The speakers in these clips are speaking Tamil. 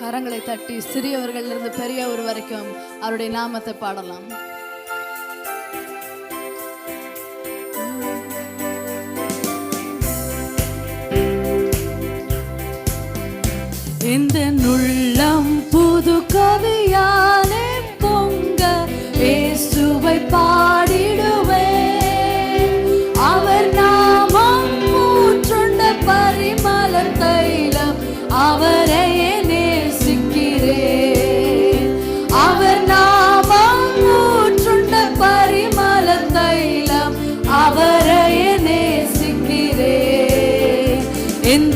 கரங்களை தட்டி சிறியவர்களிலிருந்து பெரியவர் வரைக்கும் அவருடைய நாமத்தை பாடலாம்.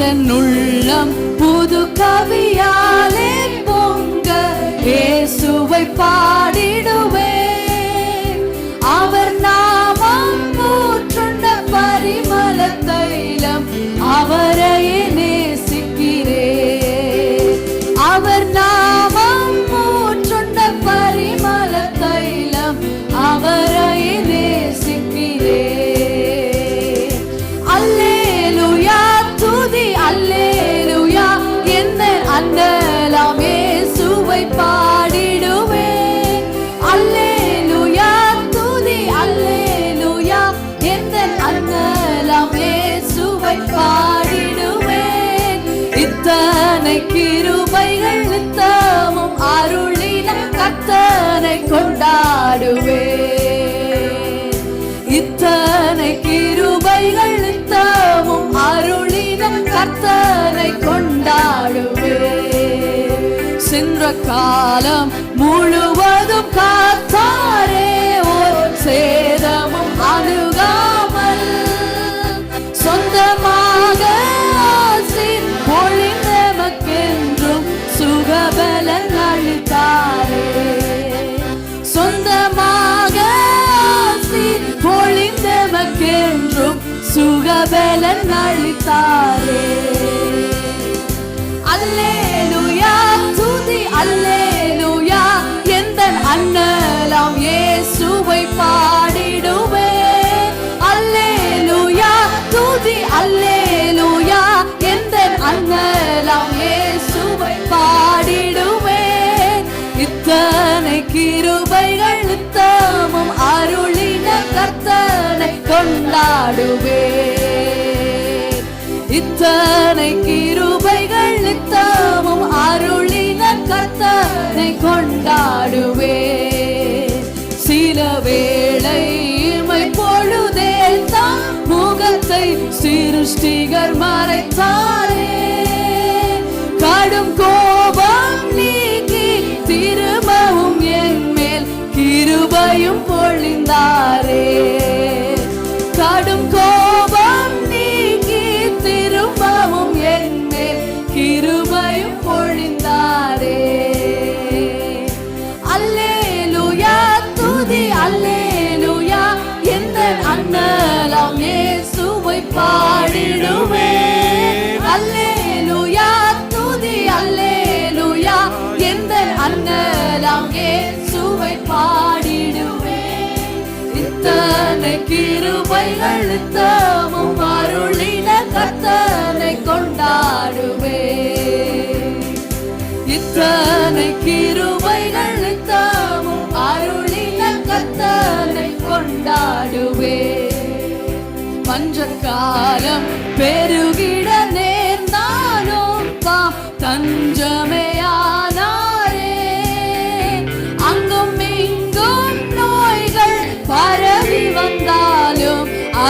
இந்த நுள்ளம் புது கவியாலே பொங்க இயேசுவை பாடிடும். கிருபைகள் நித்தமும் அருளின கத்தனை கொண்டாடுவேன் இத்தனை கிருபைகள் நித்தமும் அருளின கர்த்தனை நின்ற காலம் முழுவதும் காத்தாரே ஓர் சேதமும் அணுகாமல் சொந்தமாக பொழிந்தமக்கென்றும் சுகபலன் அளித்தாரே. சொந்தமாக பொழிந்தமக்கென்றும் சுகபலன் அளித்தாரே. கிருபைகள் தாமும் அருளின கர்த்தனை கொண்டாடுவே. இத்தனை கிருபைகள் தாமும் அருளின கர்த்தனை கொண்டாடுவே. சில வேளை இமை பொழுதே தான் முகத்தை சிருஷ்டிகர் மறைத்தான். கிருபையும் பொழிந்தாரே. இத்தனை கிருபைகள் நித்தமும் அருளின கத்தனை கொண்டாடுவே. இத்தனை கிருபைகள் நித்தமும் அருளின கத்தனை கொண்டாடுவேன் பஞ்சகாலம் பெருகிட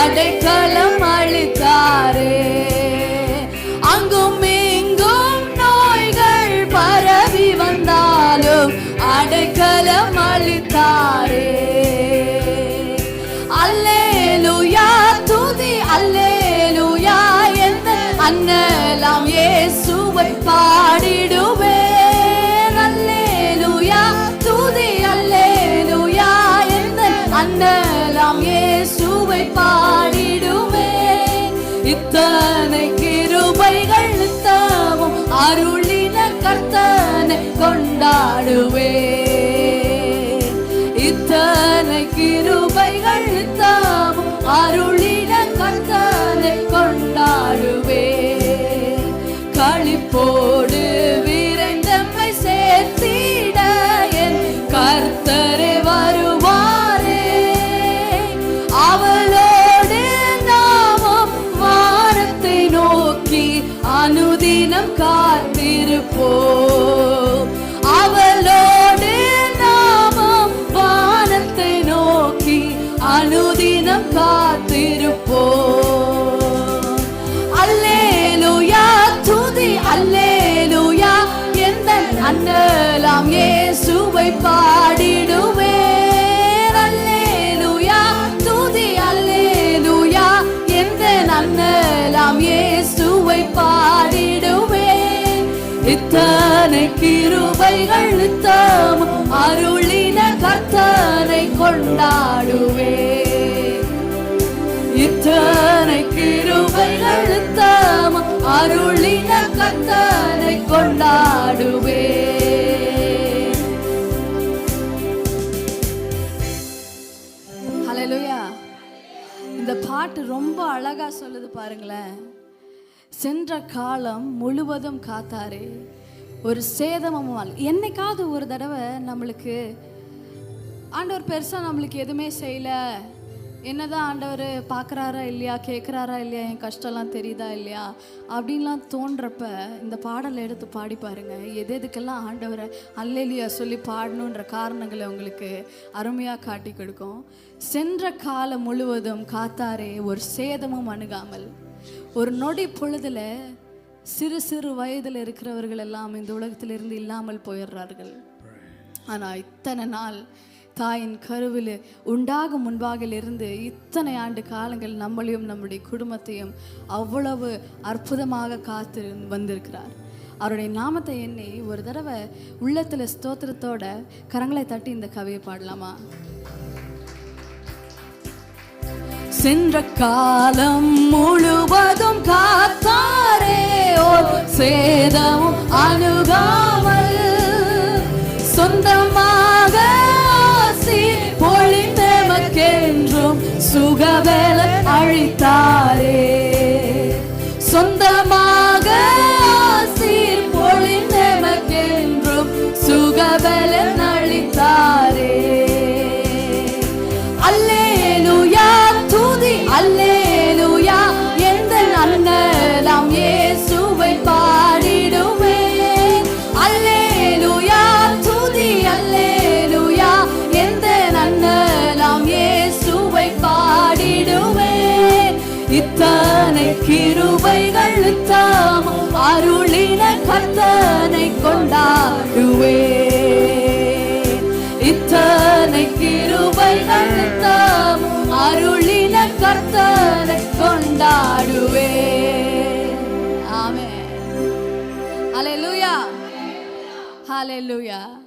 வந்தாலும் அடைக்கலம் பாடுவே. இத்தனை கிருபைகள் தாவும் அருளிட கத்தனை கொண்டாடுவே. களிப்போடு விரைந்தம்மை சேர்த்திட என் கர்த்தரே வருவாரே. அவளோடு நாமும் எல்லாம் இயேசுவை பாடிடுவே அல்லேலூயா துதி அல்லேலூயா எந்த அண்ணலாம் இயேசுவை பாடிடுவே இத்தனை கிருபைகள் நித்தம் அருளின கர்த்தனை கொண்டாடுவே இத்தனை கிருபைகள் தாம் அருளின கர்த்தனை கொண்டாடுவே ரொம்ப அழகாக சொல்லுது பாருங்களேன். சென்ற காலம் முழுவதும் காத்தாரு ஒரு சேதமும் என்னைக்காவது ஒரு தடவை நம்மளுக்கு ஆண்டவர் பெருசாக நம்மளுக்கு எதுவுமே செய்யலை என்னதான் ஆண்டவர் பார்க்குறாரா இல்லையா? கேட்குறாரா இல்லையா? என் கஷ்டம்லாம் தெரியுதா இல்லையா? அப்படின்லாம் தோன்றப்ப இந்த பாடலை எடுத்து பாடி பாருங்க. எது எதுக்கெல்லாம் ஆண்டவரை அல்லேலியா சொல்லி பாடணுன்ற காரணங்களை உங்களுக்கு அருமையாக காட்டி கொடுக்கும். சென்ற காலம் முழுவதும் காத்தாரே ஒரு சேதமும் அணுகாமல் ஒரு நொடி பொழுதில் சிறு சிறு வயதில் இருக்கிறவர்கள் எல்லாம் இந்த உலகத்திலிருந்து இல்லாமல் போயிடுறார்கள். ஆனால் இத்தனை நாள் தாயின் கருவில் உண்டாகும் முன்பாகில் இருந்து இத்தனை ஆண்டு காலங்கள் நம்மளையும் நம்முடைய குடும்பத்தையும் அவ்வளவு அற்புதமாக காத்து வந்திருக்கிறார். அவருடைய நாமத்தை எண்ணி ஒரு தடவை உள்ளத்தில் ஸ்தோத்திரத்தோட கரங்களை தட்டி இந்த கவியை பாடலாமா? சென்ற காலம் முழுவதும் காத்தாரே ஓர் சேதம் அணுகாமல் habitarei. அருளின கர்த்தனை கொண்டாடுவே. இத்தனை கிருபை தாம் அருளின கர்த்தனை கொண்டாடுவே. ஆமே அலை லூயா ஹalleluya. லூயா